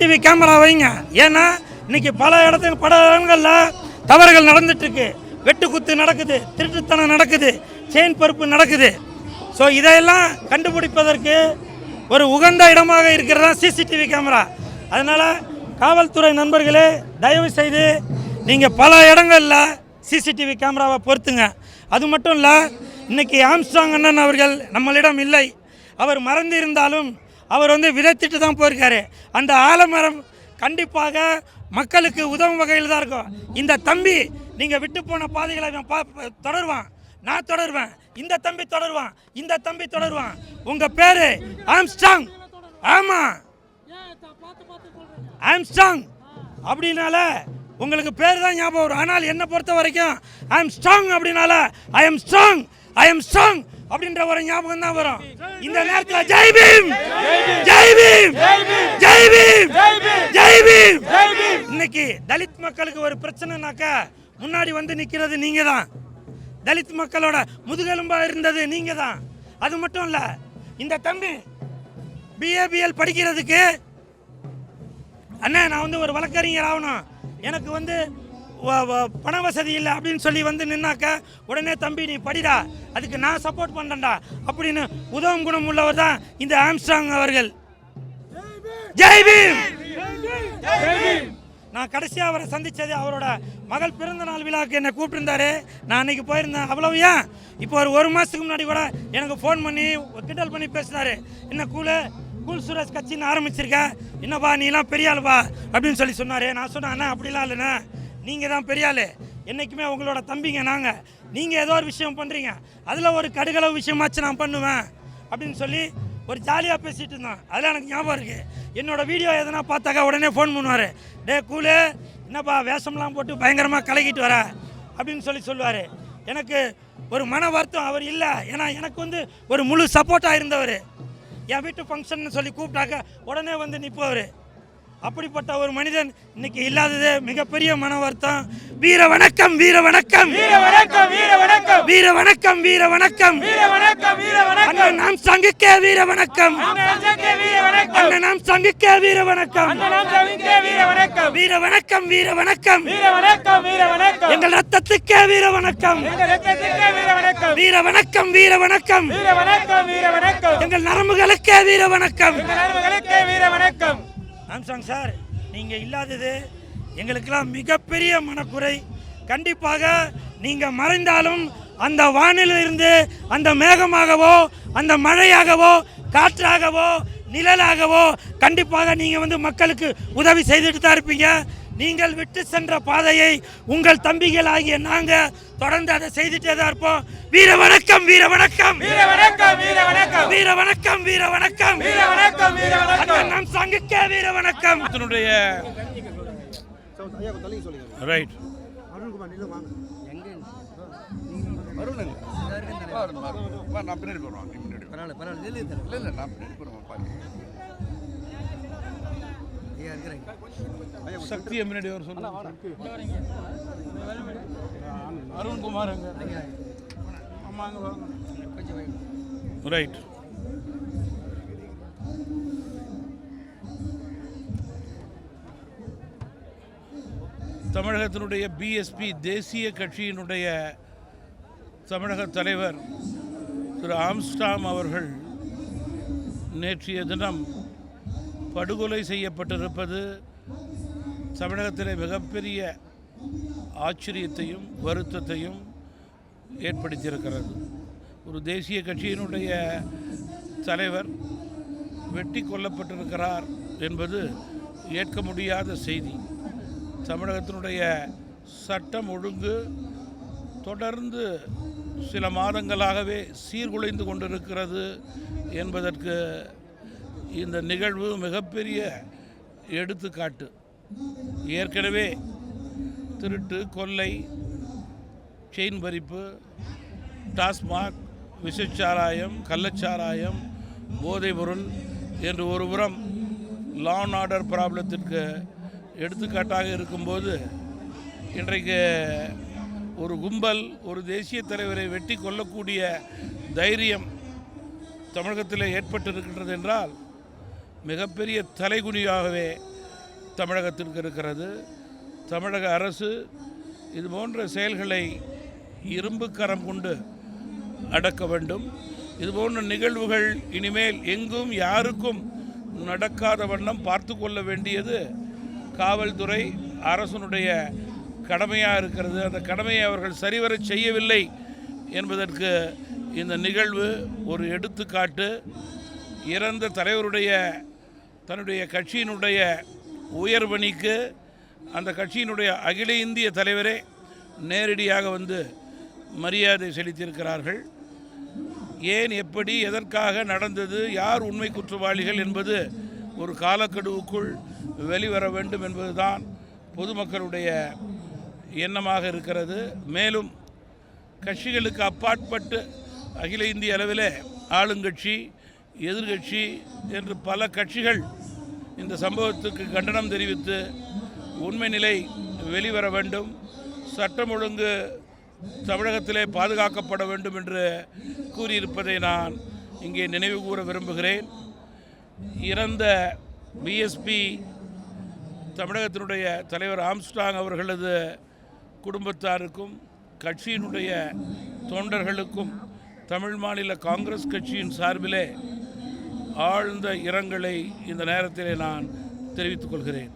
TV camera வைங்க. ஏன்னா இன்னைக்கு பல இடத்துல பல இடங்கள்ல தவறுகள் நடந்துட்டு இருக்கு வெட்டு குத்து நடக்குது திருட்டுத்தனம் நடக்குது செயின் பருப்பு நடக்குது. ஸோ இதையெல்லாம் கண்டுபிடிப்பதற்கு ஒரு உகந்த இடமாக இருக்கிறதா சிசிடிவி கேமரா அதனால் காவல்துறை நண்பர்களே தயவு செய்து நீங்கள் பல இடங்களில் சிசிடிவி கேமராவை பொறுத்துங்க அது மட்டும் இல்லை இன்னைக்கு ஆம்ஸ்டாங் அண்ணன் அவர்கள் நம்மளிடம் இல்லை. அவர் மறந்து இருந்தாலும் அவர் வந்து விதைத்துட்டு தான் போயிருக்காரு. அந்த ஆலமரம் கண்டிப்பாக மக்களுக்கு உதவும் வகையில் தான் இருக்கும். இந்த தம்பி நீங்கள் விட்டு போன பாதைகளை பா தொடருவான். நான் தொடருவேன். இந்த தம்பி தொடருவான். இந்த தம்பி தொடருவான். உங்கள் பேர் ஆம்ஸ்டாங் ஆமாம் ஆம்ஸ்டாங் அப்படின்னால உங்களுக்கு பேர் தான் ஞாபகம் வரும். ஆனால் என்னை பொறுத்த வரைக்கும் ஐ எம் ஸ்ட்ராங் அப்படின்னால I am strong I am strong அப்படின்ற ஒரு ஞாபகம் தான் வரும். இந்த நேரத்தில் ஜெய் பீம்! ஜெய் பீம்! ஜெய் பீம்! ஜெய் பீம்! இன்னைக்கு தலித் மக்களுக்கு ஒரு பிரச்சனைனாக்கா முன்னாடி வந்து நிற்கிறது நீங்க தான் தலித் மக்களோட முதுகெலும்பா இருந்தது நீங்க தான் அது மட்டும் இல்ல இந்த தம்பி பிஏபிஎல் படிக்கிறதுக்கு அண்ணா நான் வந்து ஒரு வழக்கறிஞர் ஆகணும். எனக்கு வந்து பண வசதி இல்லை அப்படின்னு சொல்லி வந்து நின்னாக்க உடனே தம்பி நீ படிடா அதுக்கு நான் சப்போர்ட் பண்ணுறேன்டா அப்படின்னு உதவும் குணம் உள்ளவர் தான் இந்த ஆம்ஸ்ட்ராங் அவர்கள். ஜெய் பீம்! நான் கடைசியாக அவரை சந்திச்சது அவரோட மகள் பிறந்த நாள் விழாவுக்கு என்னை கூப்பிட்டுருந்தாரு. நான் அன்னைக்கு போயிருந்தேன். அவ்வளவு ஏன்? இப்போ ஒரு ஒரு மாதத்துக்கு முன்னாடி கூட எனக்கு ஃபோன் பண்ணி கிண்டல் பண்ணி பேசினாரு. என்ன கூலு? கூல் சுரேஷ் கட்சின்னு ஆரம்பிச்சிருக்க. என்னப்பா நீலாம் பெரிய ஆளுப்பா? அப்படின்னு சொல்லி சொன்னார். நான் சொன்னேன் அண்ணா அப்படிலாம் இல்லைண்ணா. நீங்கள் தான் பெரியாள். என்றைக்குமே உங்களோட தம்பிங்க நாங்கள் நீங்கள் ஏதோ ஒரு விஷயம் பண்ணுறீங்க அதில் ஒரு கடுகளவு விஷயமாச்சு நான் பண்ணுவேன். அப்படின்னு சொல்லி ஒரு ஜாலியாக பேசிகிட்டு இருந்தோம். அதெல்லாம் எனக்கு ஞாபகம் இருக்குது என்னோட வீடியோ எதனா பார்த்தாக்கா உடனே ஃபோன் பண்ணுவார். டே கூலு என்னப்பா வேஷம்லாம் போட்டு பயங்கரமாக கலக்கிட்டு வர? அப்படின்னு சொல்லி சொல்லுவார். எனக்கு ஒரு மன வருத்தம் அவர் இல்லை. ஏன்னா எனக்கு வந்து ஒரு முழு சப்போர்ட்டாக இருந்தவர். என் வீட்டு ஃபங்க்ஷன் சொல்லி கூப்பிட்டாக்க உடனே வந்து நிற்பவர் அப்படிப்பட்ட ஒரு மனிதன் இன்னைக்கு இல்லாதது மிகப்பெரிய மன வருத்தம் வீர வணக்கம் வீர வணக்கம் வீர வணக்கம் வீர வணக்கம் வீர வணக்கம் வீர வணக்கம் வீர வணக்கம் வீர வணக்கம் அண்ணன் நாம் சங்குக்கே வீர வணக்கம் அண்ணனுக்கே வீர வணக்கம் அண்ணன் நாம் சங்குக்கே வீர வணக்கம் வீர வணக்கம் வீர வணக்கம் வீர வணக்கம் வீர வணக்கம் வீர வணக்கம் எங்கள் ரத்தத்துக்கே வீர வணக்கம் வீர வணக்கம் வீர வணக்கம் வீர வணக்கம் வீர வணக்கம் வீர வணக்கம் எங்கள் நரம்புகளுக்கே வீர வணக்கம் வீர வணக்கம் ஆம்சாங் சார் நீங்கள் இல்லாதது எங்களுக்கெல்லாம் மிகப்பெரிய மனக்குறை. கண்டிப்பாக நீங்கள் மறைந்தாலும் அந்த வானிலிருந்து அந்த மேகமாகவோ அந்த மழையாகவோ காற்றாகவோ நிழலாகவோ கண்டிப்பாக நீங்கள் வந்து மக்களுக்கு உதவி செய்துட்டு தான் இருப்பீங்க. நீங்கள் விட்டு சென்ற பாதையை உங்கள் தம்பிகள் ஆகிய நாங்க தொடர்ந்து அதை செய்துட்டே தான் இருப்போம். வீர வணக்கம் வீர வணக்கம். வீர வணக்கம் வீர வணக்கம். வீர வணக்கம் வீர வணக்கம். வீர வணக்கம் வீர வணக்கம். நம் சங்குக்கே வீர வணக்கம். அதனுடைய ரைட் நான் பின்னாடி போடுறோம் நீ பின்னாடி வா. இல்ல இல்ல நான் பின்னாடி போடுறேன் பாருங்க. சக்தி முன்னாடி அவர் சொல்லுங்க. அருண்குமார் அங்க ஆமாங்க ரைட் தமிழகத்தினுடைய பிஎஸ்பி தேசிய கட்சியினுடைய தமிழக தலைவர் திரு ஆம்ஸ்டாம் அவர்கள் நேற்றைய தினம் படுகொலை செய்யப்பட்டிருப்பது தமிழகத்திலே மிகப்பெரிய ஆச்சரியத்தையும் வருத்தத்தையும் ஏற்படுத்தியிருக்கிறது. ஒரு தேசிய கட்சியினுடைய தலைவர் வெட்டி கொல்லப்பட்டிருக்கிறார் என்பது ஏற்க முடியாத செய்தி. தமிழகத்தினுடைய சட்டம் ஒழுங்கு தொடர்ந்து சில மாதங்களாகவே சீர்குலைந்து கொண்டிருக்கிறது என்பதற்கு இந்த நிகழ்வு மிகப்பெரிய எடுத்துக்காட்டு. ஏற்கனவே திருட்டு கொள்ளை செயின் பறிப்பு டாஸ்மாக் விஷச்சாராயம் கள்ளச்சாராயம் போதைப்பொருள் என்று ஒருபுறம் லா அண்ட் ஆர்டர் ப்ராப்ளத்திற்கு எடுத்துக்காட்டாக இருக்கும்போது இன்றைக்கு ஒரு கும்பல் ஒரு தேசிய தலைவரை வெட்டி கொள்ளக்கூடிய தைரியம் தமிழகத்தில் ஏற்பட்டிருக்கின்றது என்றால் மிகப்பெரிய தலைகுனியாகவே தமிழகத்திற்கு இருக்கிறது. தமிழக அரசு இது போன்ற செயல்களை இரும்பு கரம் கொண்டு அடக்க வேண்டும். இது போன்ற நிகழ்வுகள் இனிமேல் எங்கும் யாருக்கும் நடக்காத வண்ணம் பார்த்து கொள்ள வேண்டியது காவல்துறை அரசனுடைய கடமையாக இருக்கிறது. அந்த கடமையை அவர்கள் சரிவர செய்யவில்லை என்பதற்கு இந்த நிகழ்வு ஒரு எடுத்துக்காட்டு. இறந்த தலைவருடைய தன்னுடைய கட்சியினுடைய உயர்வணிக்கு அந்த கட்சியினுடைய அகில இந்திய தலைவரே நேரடியாக வந்து மரியாதை செலுத்தியிருக்கிறார்கள். ஏன் எப்படி எதற்காக நடந்தது யார் உண்மை குற்றவாளிகள் என்பது ஒரு காலக்கெடுவுக்குள் வெளிவர வேண்டும் என்பதுதான் பொதுமக்களுடைய எண்ணமாக இருக்கிறது. மேலும் கட்சிகளுக்கு அப்பாற்பட்டு அகில இந்திய அளவில் ஆளுங்கட்சி எதிர்கட்சி என்று பல கட்சிகள் இந்த சம்பவத்துக்கு கண்டனம் தெரிவித்து உண்மை நிலை வெளிவர வேண்டும் சட்டம் ஒழுங்கு தமிழகத்திலே பாதுகாக்கப்பட வேண்டும் என்று கூறியிருப்பதை நான் இங்கே நினைவு கூற விரும்புகிறேன். இறந்த பிஎஸ்பி தமிழகத்தினுடைய தலைவர் ஆம்ஸ்டாங் அவர்களது குடும்பத்தாருக்கும் கட்சியினுடைய தொண்டர்களுக்கும் தமிழ் மாநில காங்கிரஸ் கட்சியின் சார்பிலே ஆழ்ந்த இரங்கலை இந்த நேரத்திலே நான் தெரிவித்துக் கொள்கிறேன்.